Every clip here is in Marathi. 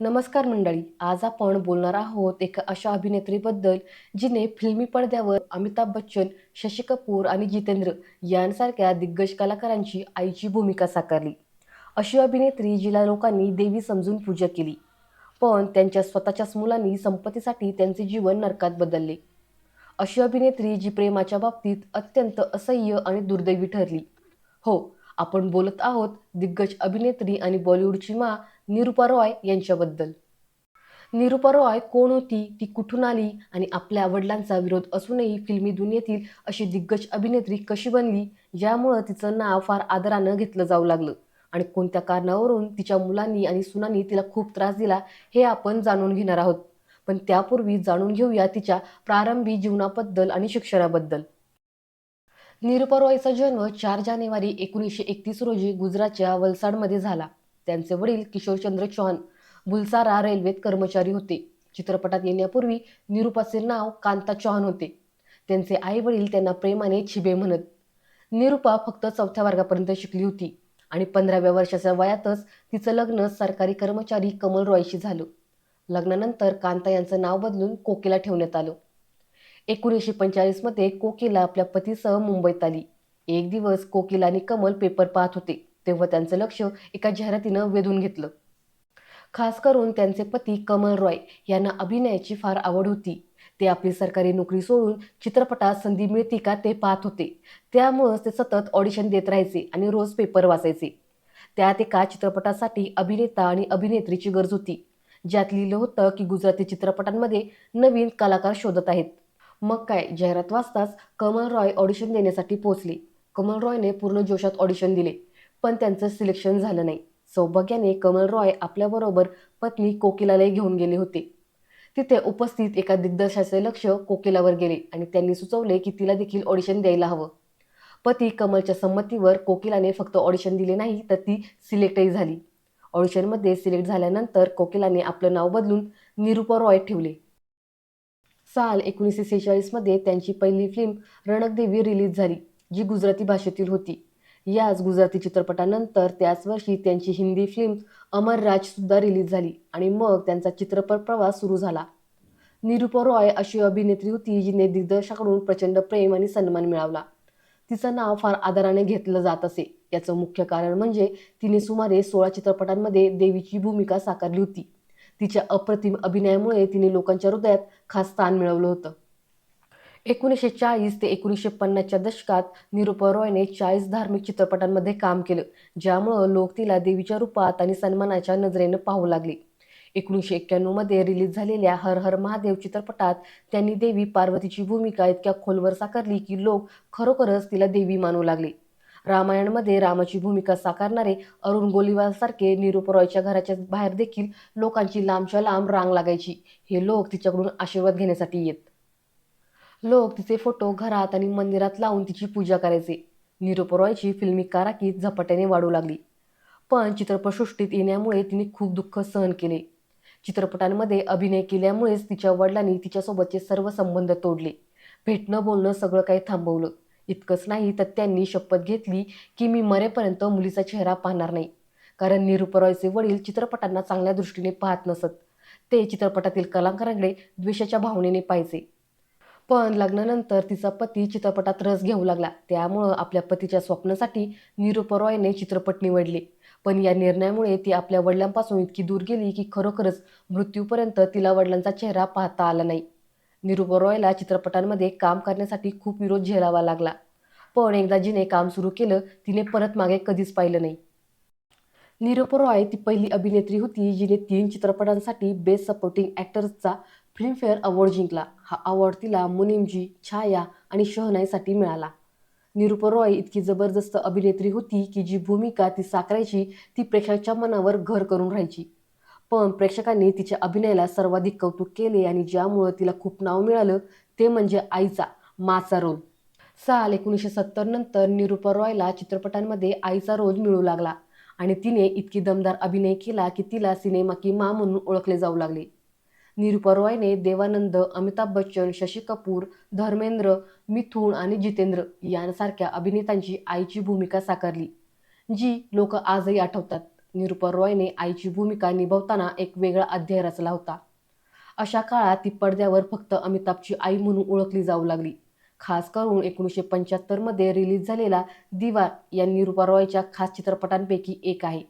नमस्कार मंडळी आज आपण बोलणार आहोत एका अशा अभिनेत्रीबद्दल जिने फिल्मी पडद्यावर अमिताभ बच्चन शशी कपूर आणि जितेंद्र यांसारख्या दिग्गज कलाकारांची आईची भूमिका साकारली. अशी अभिनेत्री जिला लोकांनी देवी समजून पूजा केली. पण त्यांच्या स्वतःच्याच मुलांनी संपत्तीसाठी त्यांचे जीवन नरकात बदलले. अशी अभिनेत्री जी प्रेमाच्या बाबतीत अत्यंत असह्य आणि दुर्दैवी ठरली. हो आपण बोलत आहोत दिग्गज अभिनेत्री आणि बॉलिवूडची मा निरुपा रॉय यांच्याबद्दल. निरुपा रॉय कोण होती ती कुठून आली आणि आपल्या वडिलांचा विरोध असूनही फिल्मी दुनियेतील अशी दिग्गज अभिनेत्री कशी बनली ज्यामुळं तिचं नाव फार आदरानं घेतलं जाऊ लागलं. आणि कोणत्या कारणावरून तिच्या मुलांनी आणि सुनांनी तिला खूप त्रास दिला हे आपण जाणून घेणार आहोत. पण त्यापूर्वी जाणून घेऊया तिच्या प्रारंभी जीवनाबद्दल आणि शिक्षणाबद्दल. निरुपा रॉयचा जन्म चार जानेवारी एकोणीसशे एकतीस रोजी गुजरातच्या वलसाडमध्ये झाला. त्यांचे वडील किशोरचंद्र चौहान बुलसारा रेल्वेत कर्मचारी होते. चित्रपटात येण्यापूर्वी निरुपाचे नाव कांता चौहान होते. त्यांचे आई वडील त्यांना प्रेमाने छिबे म्हणत निरुपा फक्त चौथ्या वर्गापर्यंत शिकली होती आणि पंधराव्या वर्षाच्या वयातच तिचं लग्न सरकारी कर्मचारी कमल रॉयशी झालं. लग्नानंतर कांता यांचं नाव बदलून कोकिला ठेवण्यात आलं. एकोणीसशे पंचेचाळीसमध्ये कोकिला आपल्या पतीसह मुंबईत आली. एक दिवस कोकिला आणि कमल पेपर पाहत होते. तेव्हा त्यांचं लक्ष एका जाहिरातीनं वेधून घेतलं. खास करून त्यांचे पती कमल रॉय यांना अभिनयाची फार आवड होती. ते आपली सरकारी नोकरी सोडून चित्रपटात संधी मिळती का ते पाहत होते. त्यामुळंच ते सतत ऑडिशन देत राहायचे आणि रोज पेपर वाचायचे. त्यात एका चित्रपटासाठी अभिनेता आणि अभिनेत्रीची गरज होती. ज्यात लिहिलं होतं की गुजराती चित्रपटांमध्ये नवीन कलाकार शोधत आहेत. मग काय जाहिरात वाचताच कमल रॉय ऑडिशन देण्यासाठी पोहोचले. कमल रॉयने पूर्ण जोशात ऑडिशन दिले. पण त्यांचं सिलेक्शन झालं नाही. सौभाग्याने कमल रॉय आपल्याबरोबर पत्नी कोकिलालाही घेऊन गेले होते. तिथे उपस्थित एका दिग्दर्शाचे लक्ष कोकिलावर गेले आणि त्यांनी सुचवले की तिला देखील ऑडिशन द्यायला हवं. पती कमलच्या संमतीवर कोकिलाने फक्त ऑडिशन दिले नाही तर ती सिलेक्टही झाली. ऑडिशनमध्ये सिलेक्ट झाल्यानंतर कोकिलाने आपलं नाव बदलून निरुपा रॉय ठेवले. साल एकोणीसशे सेहेचाळीसमध्ये त्यांची पहिली फिल्म रणकदेवी रिलीज झाली जी गुजराती भाषेतील होती. याच गुजराती चित्रपटानंतर त्याच वर्षी त्यांची हिंदी फिल्म अमर राज सुद्धा रिलीज झाली आणि मग त्यांचा चित्रपट प्रवास सुरू झाला. निरुपा रॉय अशी अभिनेत्री होती जिने दिग्दर्शकाकडून प्रचंड प्रेम आणि सन्मान मिळवला. तिचं नाव फार आदराने घेतलं जात असे. याचं मुख्य कारण म्हणजे तिने सुमारे सोळा चित्रपटांमध्ये देवीची भूमिका साकारली होती. तिच्या अप्रतिम अभिनयामुळे तिने लोकांच्या हृदयात खास स्थान मिळवलं होतं. एकोणीसशे चाळीस ते एकोणीसशे पन्नासच्या दशकात निरुपा रॉयने चाळीस धार्मिक चित्रपटांमध्ये काम केलं ज्यामुळं लोक तिला देवीच्या रूपात आणि सन्मानाच्या नजरेनं पाहू लागले. एकोणीसशे एक्क्याण्णवमध्ये रिलीज झालेल्या हर हर महादेव चित्रपटात त्यांनी देवी पार्वतीची भूमिका इतक्या खोलवर साकारली की लोक खरोखरच तिला देवी मानू लागले. रामायणमध्ये रामाची भूमिका साकारणारे अरुण गोलीवालसारखे निरुपरॉयच्या घराच्या बाहेर देखील लोकांची लांबच्या लांब रांग लागायची. हे लोक तिच्याकडून आशीर्वाद घेण्यासाठी येत. लोक तिचे फोटो घरात आणि मंदिरात लावून तिची पूजा करायचे. निरुपा रॉयची फिल्मी काराकीत झपाट्याने वाढू लागली. पण चित्रपटसृष्टीत येण्यामुळे तिने खूप दुःख सहन केले. चित्रपटांमध्ये अभिनय केल्यामुळेच तिच्या वडिलांनी तिच्यासोबतचे सर्व संबंध तोडले. भेटणं बोलणं सगळं काही थांबवलं. इतकंच नाही तर त्यांनी शपथ घेतली की मी मरेपर्यंत मुलीचा चेहरा पाहणार नाही. कारण निरुपरॉयचे वडील चित्रपटांना चांगल्या दृष्टीने पाहत नसत. ते चित्रपटातील कलाकारांकडे द्वेषाच्या भावनेने पाहायचे. पण लग्नानंतर तिचा पती चित्रपटात रस घेऊ लागला. त्यामुळं आपल्या पतीच्या स्वप्नासाठी निरुपा रॉयने चित्रपट निवडले. पण या निर्णयामुळे ती आपल्या वडिलांपासून इतकी दूर गेली की खरोखरच मृत्यूपर्यंत तिला वडिलांचा चेहरा पाहता आला नाही. निरुपा रॉयला चित्रपटांमध्ये काम करण्यासाठी खूप विरोध झेलावा लागला. पण एकदा जिने काम सुरू केलं तिने परत मागे कधीच पाहिलं नाही. निरुपा रॉय ती पहिली अभिनेत्री होती जिने तीन चित्रपटांसाठी बेस्ट सपोर्टिंग ॲक्टर्सचा फिल्मफेअर अवॉर्ड जिंकला. हा अवॉर्ड तिला मुनिमजी छाया आणि शहनाईसाठी मिळाला. निरुपा रॉय इतकी जबरदस्त अभिनेत्री होती की जी भूमिका ती साकारायची ती प्रेक्षकाच्या मनावर घर करून राहायची. पण प्रेक्षकांनी तिच्या अभिनयाला सर्वाधिक कौतुक केले आणि ज्यामुळं तिला खूप नाव मिळालं ते म्हणजे आईचा माचा रोल. साल एकोणीसशे सत्तर नंतर निरुपा रॉयला चित्रपटांमध्ये आईचा रोल मिळू लागला आणि तिने इतकी दमदार अभिनय केला की तिला सिनेमा की मा म्हणून ओळखले जाऊ लागले. निरुपा रॉयने देवानंद अमिताभ बच्चन शशी कपूर धर्मेंद्र मिथुन आणि जितेंद्र यांसारख्या अभिनेत्यांची आईची भूमिका साकारली जी लोक आजही आठवतात. निरुपा रॉयने आईची भूमिका निभावताना एक वेगळा अध्याय रचला होता. अशा काळात ती पडद्यावर फक्त अमिताभची आई म्हणून ओळखली जाऊ लागली. खास करून एकोणीसशे पंच्याहत्तरमध्ये रिलीज झालेला दिवार या निरुपा रॉयच्या खास चित्रपटांपैकी एक आहे.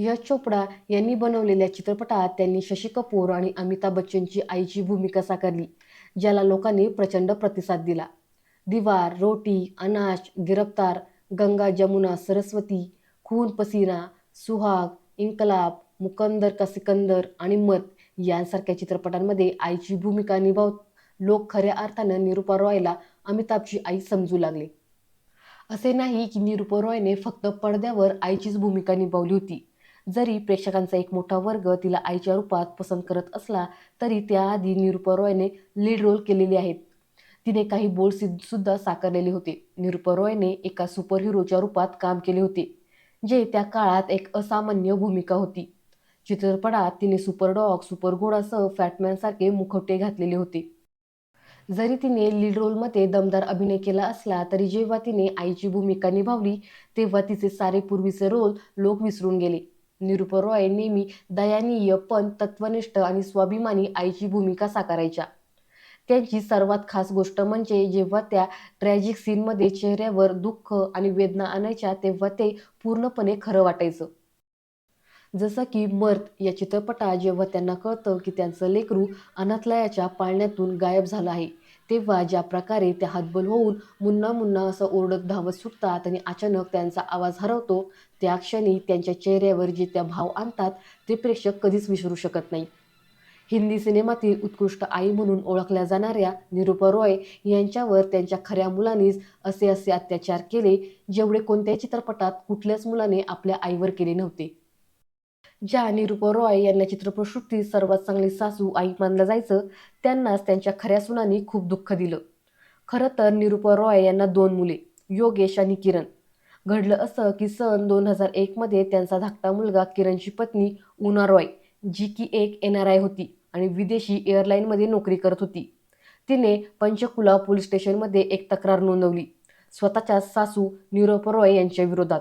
यश चोपडा यांनी बनवलेल्या चित्रपटात त्यांनी शशी कपूर आणि अमिताभ बच्चनची आईची भूमिका साकारली ज्याला लोकांनी प्रचंड प्रतिसाद दिला. दिवार रोटी अनाज गिरफ्तार गंगा जमुना सरस्वती खून पसीना सुहाग इन्कलाब मुकंदर का सिकंदर आणि मत यांसारख्या चित्रपटांमध्ये आईची भूमिका निभावत लोक खऱ्या अर्थानं निरुपा रॉयला अमिताभची आई समजू लागले. असे नाही की निरुपा रॉयने फक्त पडद्यावर आईचीच भूमिका निभावली होती. जरी प्रेक्षकांचा एक मोठा वर्ग तिला आईच्या रूपात पसंत करत असला तरी त्याआधी निरुपा रॉयने लीड रोल केलेले आहेत. तिने काही बोल्ड सीन सुद्धा साकारलेले होते. निरुपा रॉयने एका सुपरहिरोच्या रूपात काम केले होते जे त्या काळात एक असामान्य भूमिका होती. चित्रपटात तिने सुपर डॉग सुपर घोडासह फॅटमॅनसारखे मुखवटे घातलेले होते. जरी तिने लीड रोलमध्ये दमदार अभिनय केला असला तरी जेव्हा तिने आईची भूमिका निभावली तेव्हा तिचे सारे पूर्वीचे रोल लोक विसरून गेले. निरुपरॉय नेहमी दयानीय पण तत्वनिष्ठ आणि स्वाभिमानी आईची भूमिका साकारायच्या. त्यांची सर्वात खास गोष्ट म्हणजे जेव्हा त्या ट्रॅजिक सीनमध्ये चेहऱ्यावर दुःख आणि वेदना आणायच्या तेव्हा ते पूर्णपणे खरं वाटायचं. जसं की मर्त या चित्रपटात जेव्हा त्यांना कळतं की त्यांचं लेकरू अनाथलयाच्या पाळण्यातून गायब झालं आहे तेव्हा ज्या प्रकारे त्या हतबल होऊन मुन्ना मुन्ना असं ओरडत धावत सुटतात आणि अचानक त्यांचा आवाज हरवतो त्या क्षणी त्यांच्या चेहऱ्यावर जे त्या भाव आणतात ते प्रेक्षक कधीच विसरू शकत नाही. हिंदी सिनेमातील उत्कृष्ट आई म्हणून ओळखल्या जाणाऱ्या निरुपा रॉय यांच्यावर त्यांच्या खऱ्या मुलांनीच असे असे अत्याचार केले जेवढे कोणत्याही चित्रपटात कुठल्याच मुलाने आपल्या आईवर केले नव्हते. ज्या निरुपा रॉय यांना चित्रपटसृष्टीत सर्वात चांगली सासू आई मानलं जायचं त्यांनाच त्यांच्या खऱ्या सुनांनी खूप दुःख दिलं. खरं तर निरुपा रॉय यांना दोन मुले योगेश आणि किरण. घडलं असं की सन दोन हजार एकमध्ये त्यांचा धाकटा मुलगा किरणची पत्नी उना रॉय जी की एक एन आर आय होती आणि विदेशी एअरलाईनमध्ये नोकरी करत होती. तिने पंचकुला पोलीस स्टेशनमध्ये एक तक्रार नोंदवली. स्वतःच्या सासू निरुपा रॉय यांच्या विरोधात.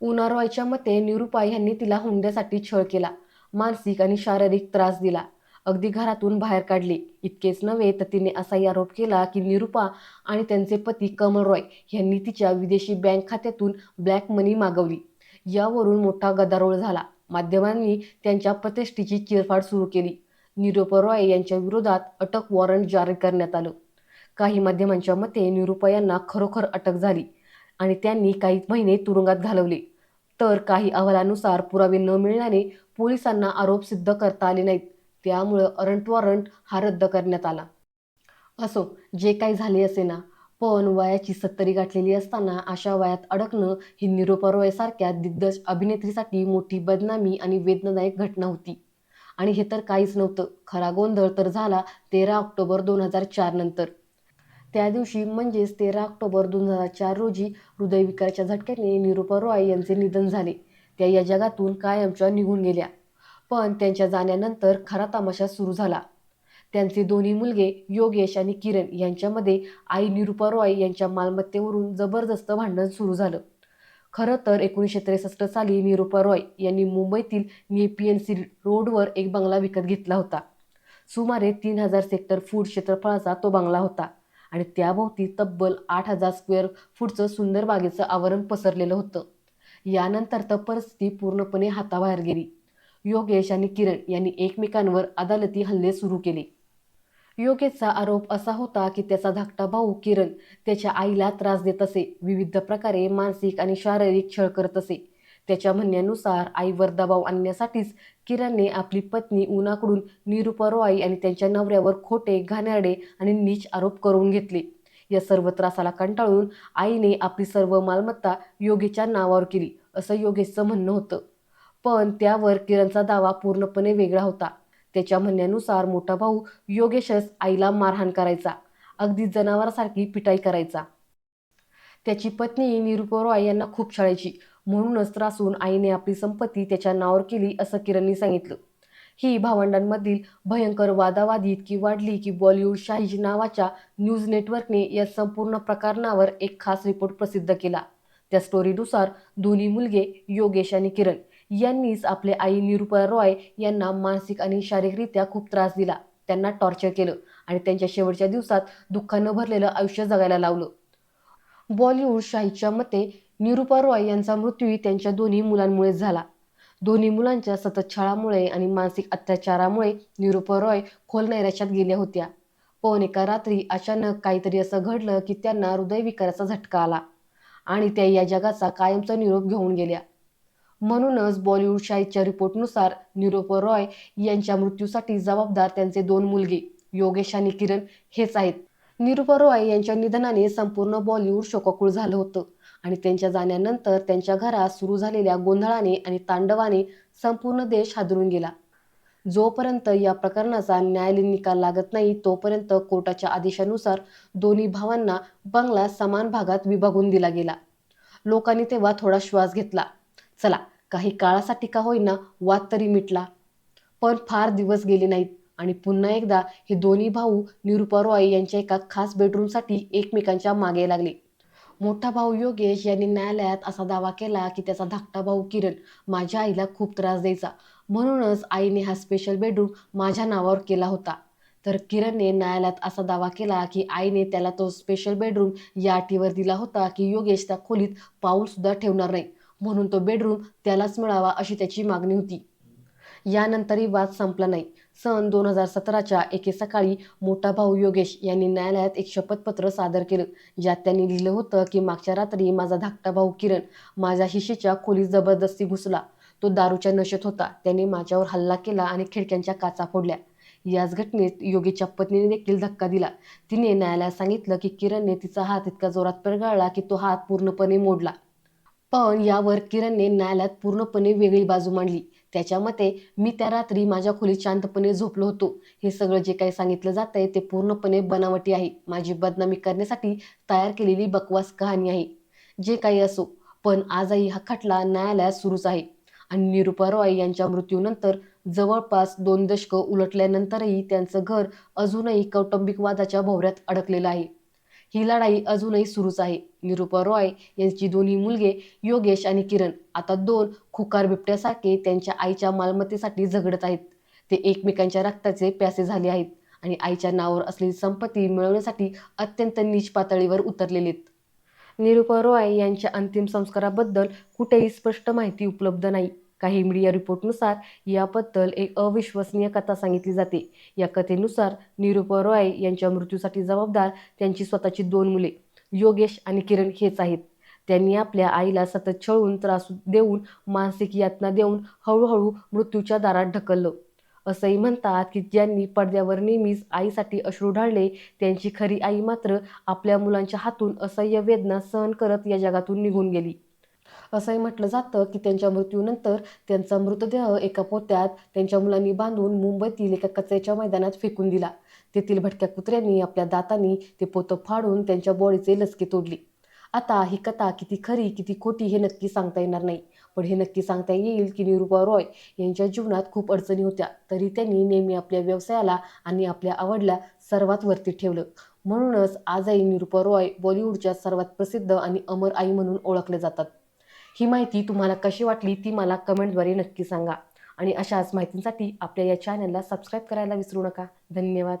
उनारॉयच्या मते निरुपा यांनी तिला हुंड्यासाठी छळ केला. मानसिक आणि शारीरिक त्रास दिला. अगदी घरातून बाहेर काढले. इतकेच नव्हे तर तिने असाही आरोप केला की निरुपा आणि त्यांचे पती कमल रॉय यांनी तिच्या विदेशी बँक खात्यातून ब्लॅक मनी मागवली. यावरून मोठा गदारोळ झाला. माध्यमांनी त्यांच्या प्रतिष्ठेची चिरफाड सुरू केली. निरुपा रॉय यांच्या विरोधात अटक वॉरंट जारी करण्यात आलं. काही माध्यमांच्या मते निरुपा यांना खरोखर अटक झाली आणि त्यांनी काही महिने तुरुंगात घालवले. तर काही अहवालानुसार पुरावे न मिळाल्याने पोलिसांना आरोप सिद्ध करता आले नाहीत. त्यामुळं अरंट वॉरंट हा रद्द करण्यात आला. असो जे काही झाले असे ना पण वयाची सत्तरी गाठलेली असताना अशा वयात अडकणं ही निरुपा रॉयसारख्या दिग्गज अभिनेत्रीसाठी मोठी बदनामी आणि वेदनादायक घटना होती. आणि हे तर काहीच नव्हतं. खरा गोंधळ तर झाला तेरा ऑक्टोबर दोन हजार चार नंतर. त्या दिवशी म्हणजेच तेरा ऑक्टोबर दोन हजार चार रोजी हृदयविकाराच्या झटक्याने निरुपा रॉय यांचे निधन झाले. त्या या जगातून कायमच्या निघून गेल्या. पण त्यांच्या जाण्यानंतर खरा तमाशा सुरू झाला. त्यांचे दोन्ही मुलगे योगेश आणि किरण यांच्यामध्ये आई निरुपा रॉय यांच्या मालमत्तेवरून जबरदस्त भांडण सुरू झालं. खरं तर एकोणीसशे त्रेसष्ट साली निरुपा रॉय यांनी मुंबईतील नेपीएनसी रोडवर एक बंगला विकत घेतला होता. सुमारे तीन हजार सेक्टर फूड क्षेत्रफळाचा तो बंगला होता. आणि त्याभोवती तब्बल आठ हजार स्क्वेअर फूटचं सुंदर बागेचं आवरण पसरलेलं होतं. यानंतर तर परिस्थिती पूर्णपणे हाताबाहेर गेली. योगेश आणि किरण यांनी एकमेकांवर अदालती हल्ले सुरू केले. योगेशचा आरोप असा होता की त्याचा धाकटा भाऊ किरण त्याच्या आईला त्रास देत असे. विविध प्रकारे मानसिक आणि शारीरिक छळ करत असे. त्याच्या म्हणण्यानुसार आईवर दबाव आणण्यासाठीच किरणने आपली पत्नी उनाकडून निरुपरवाई आणि त्यांच्या नवऱ्यावर खोटे घाणेरडे आणि नीच आरोप करून घेतले. या सर्व त्रासाला कंटाळून आईने आपली सर्व मालमत्ता योगेच्या नावावर केली असं योगेशचं म्हणणं होतं. पण त्यावर किरणचा दावा पूर्णपणे वेगळा होता. त्याच्या म्हणण्यानुसार मोठा भाऊ योगेशच आईला मारहाण करायचा अगदी जनावरासारखी पिटाई करायचा. त्याची पत्नी निरुपा यांना खूप छळायची म्हणूनच त्रासून आईने आपली संपत्ती त्याच्या नावावर केली असं किरणनी सांगितलं. ही भावंडांमधील भयंकर वादावादी इतकी वाढली की बॉलिवूड शाहीज नावाच्या न्यूज नेटवर्कने या संपूर्ण प्रकरणावर एक खास रिपोर्ट प्रसिद्ध केला. त्या स्टोरीनुसार दोन्ही मुलगे योगेश आणि किरण यांनीच आपले आई निरुपा रॉय यांना मानसिक आणि शारीरिकरित्या खूप त्रास दिला. त्यांना टॉर्चर केलं आणि त्यांच्या शेवटच्या दिवसात दुःखानं भरलेलं आयुष्य जगायला लावलं. बॉलिवूड शाहीच्या मते निरुपा रॉय यांचा मृत्यूही त्यांच्या दोन्ही मुलांमुळेच झाला. दोन्ही मुलांच्या सतत छळामुळे आणि मानसिक अत्याचारामुळे निरुपा रॉय खोल नैराश्यात गेल्या होत्या. पण एका रात्री अचानक काहीतरी असं घडलं की त्यांना हृदयविकाराचा झटका आला आणि त्या या जगाचा कायमचा निरोप घेऊन गेल्या. म्हणूनच बॉलिवूड शाहीच्या रिपोर्टनुसार निरुपा रॉय यांच्या मृत्यूसाठी जबाबदार त्यांचे दोन मुलगे योगेश आणि किरण हेच आहेत. निरुपा रॉय यांच्या निधनाने संपूर्ण बॉलिवूड शोकाकुळ झालं होतं. आणि त्यांच्या जाण्यानंतर त्यांच्या घरात सुरू झालेल्या गोंधळाने आणि तांडवाने संपूर्ण देश हादरून गेला. जोपर्यंत या प्रकरणाचा न्यायालयीन निकाल लागत नाही तोपर्यंत कोर्टाच्या आदेशानुसार दोन्ही भावांना बंगला समान भागात विभागून दिला गेला. लोकांनी तेव्हा थोडा श्वास घेतला. चला काही काळासाठी का होईना वाद तरी मिटला. पण फार दिवस गेले नाहीत आणि पुन्हा एकदा हे दोन्ही भाऊ निरुपा रॉय यांच्या एका खास बेडरूमसाठी एकमेकांच्या मागे लागले. मोठा भाऊ योगेश यांनी न्यायालयात असा दावा केला की त्याचा धाकटा भाऊ किरण माझ्या आईला खूप त्रास द्यायचा. म्हणूनच आईने हा स्पेशल बेडरूम माझ्या नावावर केला होता. तर किरणने न्यायालयात असा दावा केला की आईने त्याला तो स्पेशल बेडरूम या अटीवर दिला होता की योगेश त्या खोलीत पाऊलसुद्धा ठेवणार नाही. म्हणून तो बेडरूम त्यालाच मिळावा अशी त्याची मागणी होती. यानंतरही वाद संपला नाही. सन दोन हजार सतराच्या एके सकाळी मोठा भाऊ योगेश यांनी न्यायालयात एक शपथपत्र सादर केलं ज्यात त्यांनी लिहिलं होतं की मागच्या रात्री माझा धाकटा भाऊ किरण माझ्या शिशेच्या खोलीत जबरदस्ती घुसला. तो दारूच्या नशेत होता. त्याने माझ्यावर हल्ला केला आणि खिडक्यांच्या काचा फोडल्या. याच घटनेत योगीच्या पत्नीने देखील धक्का दिला. तिने न्यायालयात सांगितलं की किरणने तिचा हात इतका जोरात पेरगाळला की तो हात पूर्णपणे मोडला. पण यावर किरणने न्यायालयात पूर्णपणे वेगळी बाजू मांडली. त्याच्या मते मी त्या रात्री माझ्या खोलीत शांतपणे झोपलो होतो. हे सगळं जे काही सांगितलं जातंय ते पूर्णपणे बनावटी आहे. माझी बदनामी करण्यासाठी तयार केलेली बकवास कहाणी आहे. जे काही असो पण आजही हा खटला न्यायालयात सुरूच आहे. आणि निरुपा रॉय यांच्या मृत्यूनंतर जवळपास दोन दशकं उलटल्यानंतरही त्यांचं घर अजूनही कौटुंबिक वादाच्या भोवऱ्यात अडकलेलं आहे. ही लढाई अजूनही सुरूच आहे. निरुपा रॉय यांची दोन्ही मुलगे योगेश आणि किरण. आता दोन खुकार बिबट्यासारखे त्यांच्या आईच्या मालमत्तेसाठी झगडत आहेत. ते एकमेकांच्या रक्ताचे प्यासे झाले आहेत आणि आईच्या नावावर असलेली संपत्ती मिळवण्यासाठी अत्यंत नीच पातळीवर उतरलेले आहेत. निरुपा रॉय यांच्या अंतिम संस्काराबद्दल कुठेही स्पष्ट माहिती उपलब्ध नाही. काही मीडिया रिपोर्टनुसार याबद्दल एक अविश्वसनीय कथा सांगितली जाते. या कथेनुसार निरुपा रॉय यांच्या मृत्यूसाठी जबाबदार त्यांची स्वतःची दोन मुले योगेश आणि किरण हेच आहेत. त्यांनी आपल्या आईला सतत छळून त्रास देऊन मानसिक यातना देऊन हळूहळू मृत्यूच्या दारात ढकललं. असंही म्हणतात की ज्यांनी पडद्यावर नेहमीच आईसाठी अश्रू ढाळले त्यांची खरी आई मात्र आपल्या मुलांच्या हातून असह्य वेदना सहन करत या जगातून निघून गेली. असंही म्हटलं जातं की त्यांच्या मृत्यूनंतर त्यांचा मृतदेह एका पोत्यात त्यांच्या मुलांनी बांधून मुंबईतील एका कचऱ्याच्या मैदानात फेकून दिला. तेथील भटक्या कुत्र्यांनी आपल्या दातांनी ते पोतं फाडून त्यांच्या बॉडीचे लसके तोडले. आता ही कथा किती खरी किती खोटी हे नक्की सांगता येणार नाही. पण हे नक्की सांगता येईल की निरुपा रॉय यांच्या जीवनात खूप अडचणी होत्या. तरी त्यांनी नेहमी आपल्या व्यवसायाला आणि आपल्या आवडला सर्वात वरती ठेवलं. म्हणूनच आजही निरुपा रॉय बॉलिवूडच्या सर्वात प्रसिद्ध आणि अमर आई म्हणून ओळखले जातात. ही माहिती तुम्हाला कशी वाटली ती मला कमेंटद्वारे नक्की सांगा. आणि अशाच माहितींसाठी आपल्या या चॅनलला सबस्क्राईब करायला विसरू नका. धन्यवाद.